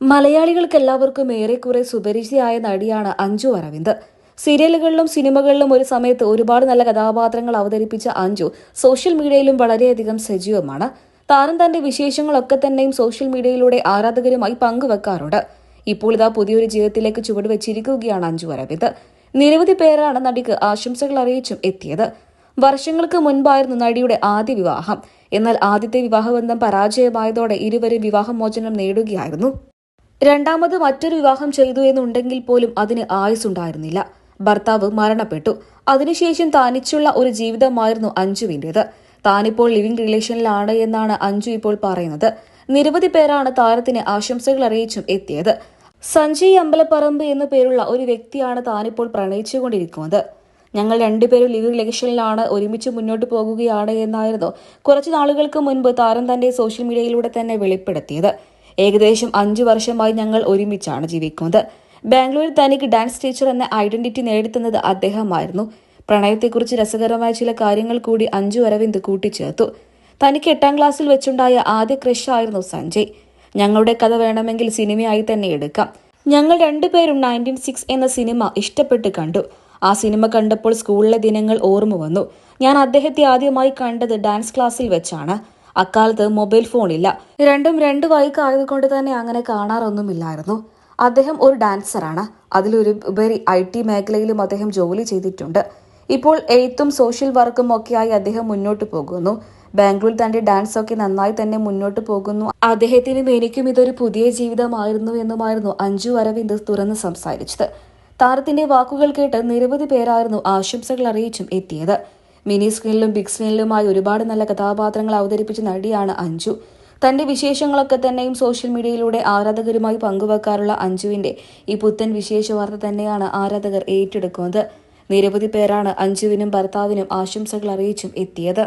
മലയാളികൾക്ക് എല്ലാവർക്കും ഏറെക്കുറെ സുപരിചിതയായ നടിയാണ് അഞ്ജു അരവിന്ദ്. സീരിയലുകളിലും സിനിമകളിലും ഒരു സമയത്ത് ഒരുപാട് നല്ല കഥാപാത്രങ്ങൾ അവതരിപ്പിച്ച അഞ്ജു സോഷ്യൽ മീഡിയയിലും വളരെയധികം സജീവമാണ്. താരം തന്റെ വിശേഷങ്ങളൊക്കെ തന്നെയും സോഷ്യൽ മീഡിയയിലൂടെ ആരാധകരുമായി പങ്കുവെക്കാറുണ്ട്. ഇപ്പോൾ ഇതാ പുതിയൊരു ജീവിതത്തിലേക്ക് ചുവടുവെച്ചിരിക്കുകയാണ് അഞ്ജു അരവിന്ദ്. നിരവധി പേരാണ് നടിക്ക് ആശംസകൾ അറിയിച്ചും എത്തിയത്. വർഷങ്ങൾക്ക് മുൻപായിരുന്നു നടിയുടെ ആദ്യ വിവാഹം. എന്നാൽ ആദ്യത്തെ വിവാഹബന്ധം പരാജയമായതോടെ ഇരുവരും വിവാഹമോചനം നേടുകയായിരുന്നു. രണ്ടാമത് മറ്റൊരു വിവാഹം ചെയ്തു എന്നുണ്ടെങ്കിൽ പോലും അതിന് ആയുസുണ്ടായിരുന്നില്ല. ഭർത്താവ് മരണപ്പെട്ടു. അതിനുശേഷം തനിച്ചുള്ള ഒരു ജീവിതമായിരുന്നു അഞ്ജുവിന്റേത്. താനിപ്പോൾ ലിവിംഗ് റിലേഷനിലാണ് എന്നാണ് അഞ്ജു ഇപ്പോൾ പറയുന്നത്. നിരവധി പേരാണ് താരത്തിന് ആശംസകൾ അറിയിച്ചും എത്തിയത്. സഞ്ജയ് അമ്പലപ്പറമ്പ് എന്നു പേരുള്ള ഒരു വ്യക്തിയാണ് താനിപ്പോൾ പ്രണയിച്ചുകൊണ്ടിരിക്കുന്നത്. ഞങ്ങൾ രണ്ടുപേരും ലിവിംഗ് റിലേഷനിലാണ് ഒരുമിച്ച് മുന്നോട്ട് പോകുകയാണ് എന്നായിരുന്നു കുറച്ചു നാളുകൾക്ക് മുൻപ് താരം തന്റെ സോഷ്യൽ മീഡിയയിലൂടെ തന്നെ വെളിപ്പെടുത്തിയത്. ഏകദേശം അഞ്ചു വർഷമായി ഞങ്ങൾ ഒരുമിച്ചാണ് ജീവിക്കുന്നത്. ബാംഗ്ലൂരിൽ തനിക്ക് ഡാൻസ് ടീച്ചർ എന്ന ഐഡന്റിറ്റി നേടിത്തുന്നത് അദ്ദേഹമായിരുന്നു. പ്രണയത്തെക്കുറിച്ച് രസകരമായ ചില കാര്യങ്ങൾ കൂടി അഞ്ചു അരവിന്ദ് കൂട്ടിച്ചേർത്തു. തനിക്ക് എട്ടാം ക്ലാസ്സിൽ വെച്ചുണ്ടായ ആദ്യ ക്രഷായിരുന്നു സഞ്ജയ്. ഞങ്ങളുടെ കഥ വേണമെങ്കിൽ സിനിമയായി തന്നെ എടുക്കാം. ഞങ്ങൾ രണ്ടുപേരും നയന്റീൻ സിക്സ് എന്ന സിനിമ ഇഷ്ടപ്പെട്ട് കണ്ടു. ആ സിനിമ കണ്ടപ്പോൾ സ്കൂളിലെ ദിനങ്ങൾ ഓർമ്മ വന്നു. ഞാൻ അദ്ദേഹത്തെ ആദ്യമായി കണ്ടത് ഡാൻസ് ക്ലാസ്സിൽ വെച്ചാണ്. അക്കാലത്ത് മൊബൈൽ ഫോണില്ല. രണ്ടും രണ്ട് വൈക്ക് ആയതുകൊണ്ട് തന്നെ അങ്ങനെ കാണാറൊന്നുമില്ലായിരുന്നു. അദ്ദേഹം ഒരു ഡാൻസറാണ്. അതിലൊരു ഉപരി ഐ ടി മേഖലയിലും അദ്ദേഹം ജോലി ചെയ്തിട്ടുണ്ട്. ഇപ്പോൾ എയ്ത്തും സോഷ്യൽ വർക്കും ഒക്കെയായി അദ്ദേഹം മുന്നോട്ട് പോകുന്നു. ബാംഗ്ലൂരിൽ തന്റെ ഡാൻസ് ഒക്കെ നന്നായി തന്നെ മുന്നോട്ട് പോകുന്നു. അദ്ദേഹത്തിനും എനിക്കും ഇതൊരു പുതിയ ജീവിതമായിരുന്നു എന്നുമായിരുന്നു അഞ്ജു അരവിന്ദ് തുറന്ന് സംസാരിച്ചത്. താരത്തിന്റെ വാക്കുകൾ കേട്ട് നിരവധി പേരായിരുന്നു ആശംസകൾ അറിയിച്ചും എത്തിയത്. മിനി സ്ക്രീനിലും ബിഗ് സ്ക്രീനിലുമായി ഒരുപാട് നല്ല കഥാപാത്രങ്ങൾ അവതരിപ്പിച്ച നടിയാണ് അഞ്ജു. തന്റെ വിശേഷങ്ങളൊക്കെ തന്നെയും സോഷ്യൽ മീഡിയയിലൂടെ ആരാധകരുമായി പങ്കുവെക്കാറുള്ള അഞ്ജുവിന്റെ ഈ പുത്തൻ വിശേഷ വാർത്ത തന്നെയാണ് ആരാധകർ ഏറ്റെടുക്കുന്നത്. നിരവധി പേരാണ് അഞ്ജുവിനും ഭർത്താവിനും ആശംസകൾ അറിയിച്ചും എത്തിയത്.